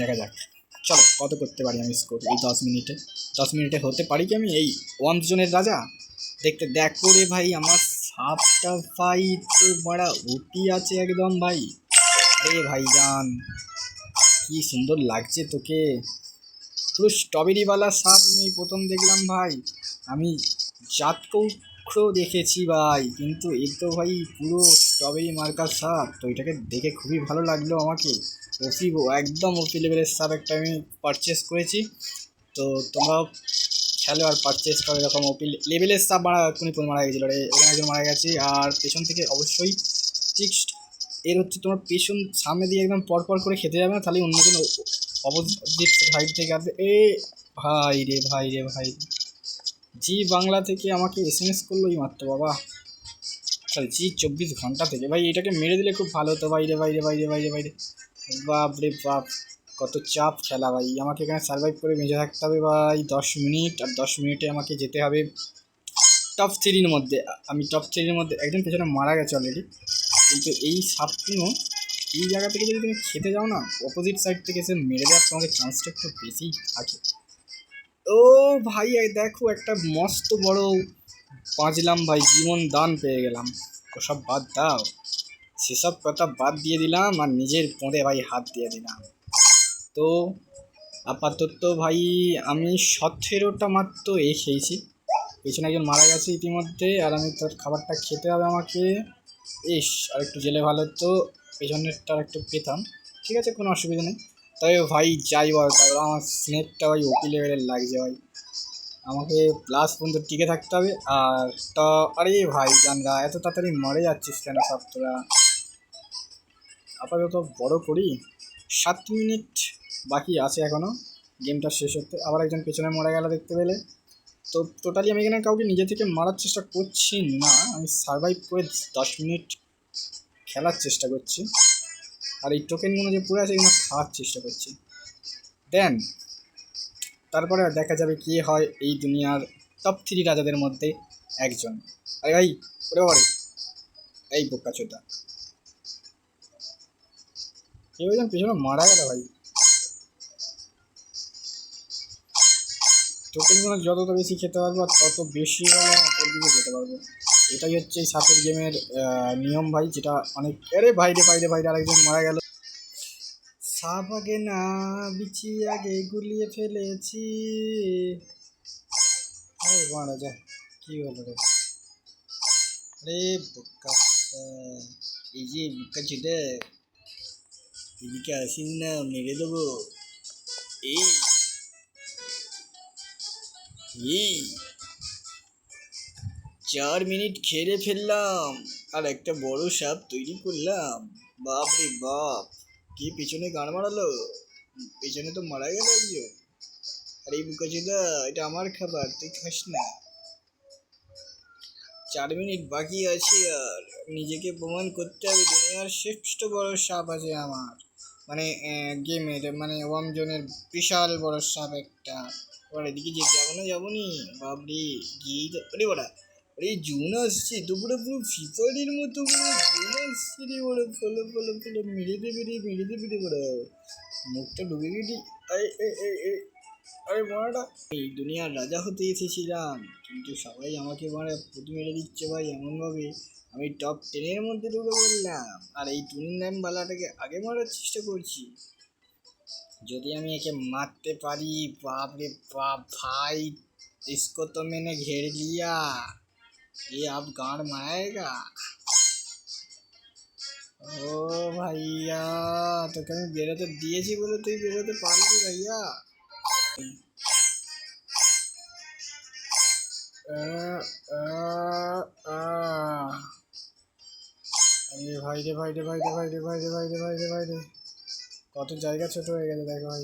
দেখা যাক। চলো, কত করতে পারি আমি স্কোর এই দশ মিনিটে? দশ মিনিটে হতে পারি কি আমি? এই ওয়ান জনের রাজা? দেখতে, দেখো রে ভাই, আমার সাপটা ভাই তো বড়া ওটি আছে একদম ভাই। আরে ভাই জান কি সুন্দর লাগছে তোকে। পুরো স্ট্রবেরিওয়ালা সাপ আমি প্রথম দেখলাম ভাই। আমি জাত কৌক্ষ দেখেছি ভাই, কিন্তু এ তো ভাই পুরো স্ট্রবেরি মার্কার সাপ তো এটাকে দেখে খুবই ভালো লাগল আমাকে। ওপি একদম ওপি লেভেলের সাপ একটা আমি পারচেস করেছি। তো তোমরাও খেলো আর পারচেস করো এরকম ওপি লেভেলের সাপ মারা পুরো মারা গেছিল রে। এখানে একজন মারা গেছে আর পেছন থেকে অবশ্যই ঠিক এর হচ্ছে তোমার পেছন সামনে দিয়ে একদম পরপর করে খেতে যাবে না, তাহলে অন্য অন্যজন অপোজিট সাইড থেকে আসবে। এ ভাই রে ভাই রে, ভাই জি বাংলা থেকে আমাকে এস এম এস করল, এই মাত্র বাবা। জি চব্বিশ ঘণ্টা থেকে। ভাই, এটাকে মেরে দিলে খুব ভালো হতো। বাইরে বাইরে বাইরে বাইরে বাইরে বাপ রে বাপ, কত চাপ খেলা ভাই। আমাকে এখানে সার্ভাইভ করে বেঁচে থাকতে হবে ভাই। দশ মিনিট আর দশ মিনিটে আমাকে যেতে হবে টপ থ্রির মধ্যে। আমি টপ থ্রির মধ্যে একজন পেছনে মারা গেছে অলরেডি কিন্তু এই সাপগুলো এই জায়গা থেকে যদি তুমি খেতে যাও না অপোজিট সাইড থেকে এসে মেরে দেওয়ার তোমাদের চান্সটা একটু বেশিই থাকে। ও ভাই দেখো একটা মস্ত বড় বাঁচলাম ভাই, জীবন দান পেয়ে গেলাম। ওসব বাদ দাও। সেসব কথা বাদ দিয়ে দিলাম আর নিজের পদে ভাই হাত দিয়ে দিলাম। তো আপাতত ভাই আমি সতেরোটা মাত্র এ খেয়েছি। পেছনে একজন মারা গেছে ইতিমধ্যে আর আমি তোর খাবারটা খেতে হবে আমাকে। ইস আর একটু জেলে ভালো তো পেছনেরটা একটু পেতাম। ঠিক আছে, কোনো অসুবিধা নেই। তবে ভাই যাই বল কারণ আমার স্নেকটা ভাই ওপি লেভেলের লাগছে ভাই। আমাকে প্লাস পর্যন্ত টিকে থাকতে হবে। আর তা, আরে ভাই জানরা এত তাড়াতাড়ি মরে যাচ্ছিস কেন সব তোরা? আপাতত বড় করি। সাত মিনিট বাকি আছে এখনও গেমটা শেষ হতে, আবার একজন পেছনে মরে গেল দেখতে পেলে। তো টোটালি আমি এখানে কাউকে নিজে থেকে মারার চেষ্টা করছি না। আমি সার্ভাইভ করে দশ মিনিট খেলার চেষ্টা করছি। আর এই টোকেনগুলো যে পড়ে আছে এগুলো খাওয়ার চেষ্টা করছি। দেন তারপরে দেখা যাবে কে হয় এই দুনিয়ার টপ থ্রি রাজাদের মধ্যে একজন। আরে ভাই, ওরে বাড়ি এই বোকা চোদা। কেউ একজন পেছনে মারা গেল ভাই। টোকেনগুলো যত বেশি খেতে পারব, তত বেশি দিকে যেতে পারব। এটাই হচ্ছে এই সাপের গেমের নিয়ম ভাই, যেটা অনেক আরে বাইরে বাইরে বাইরে আরেকজন মারা গেল। সাপ আগে না বিচি আগে গুলিয়ে ফেলেছি। আরে মারা যায় কি হলো রে? আরে বোকা এই যে বোকা চোদা এদিকে আসিস না, মেরে দেবো। এই এই, চার মিনিট খেলে ফেললাম, আর একটা বড় সাপ তৈরি করলাম। বাপ রে বাপ। কি পিছনে গান মারালো? পিছনে তো মারা গেল একজন। আরে বুকাচুদা, এটা আমার খাবার, তুই খাস না। চার মিনিট বাকি আছে আর নিজেকে প্রমাণ করতে হবে, দুনিয়ার শ্রেষ্ঠ বড় সাপ আছে আমার। মানে গেমের মানে ওয়াম জোনের বিশাল বড় সাপ একটা। এবার এদিকে যে যাব না যাব নি? বাবরে গিয়ে আরে বড়া আরে জুন আসছে তো পুরো পুরো ফিফারের মতো পুরো জুন আসছে রে বড় ফলো ফলো ফলো মেরে দেবে রে মেরে দেবে রে বড় মুখটা ঢুকে গেলি আরে এ এ এ আরে বড়াটা এই দুনিয়ার রাজা হতে এসেছিলাম কিন্তু সবাই আমাকে মানে পুঁতি মেরে দিচ্ছে ভাই এমনভাবে আমি টপ টেনের মধ্যে ঢুকে পড়লাম আর এই টুনির নাম বালাটাকে আগে মারার চেষ্টা করছি যদি আমি একে মারতে পারি বাপ রে বাপ ভাই इसको तो मैंने घेर लिया ये अब गाड़ मारेगा ও ভাইয়া তোকে আমি বেরোতে দিয়েছি বলে তুই বেরোতে পারবি ভাইয়া আহ, আহ, আহ। আরে ভাই রে ভাই রে ভাই রে ভাই রে ভাই রে ভাই রে ভাই রে ভাই রে কত জায়গা ছোট হয়ে গেছে দেখো ভাই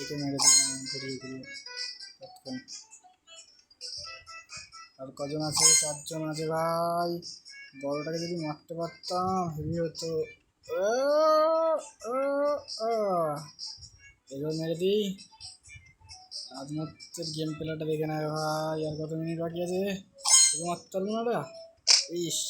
একে মেরে দিলাম ঘুরিয়ে ঘুরিয়ে আর কজন আছে? চারজন আছে ভাই। বড়টাকে যদি মারতে পারতাম, হেভি হতো। এগুলো মেরে দিই। আজমতের গেম প্লেটা দেখে নেয় ভাই। আর কত মিনিট বাকি আছে? শুধু মারতে না ইস।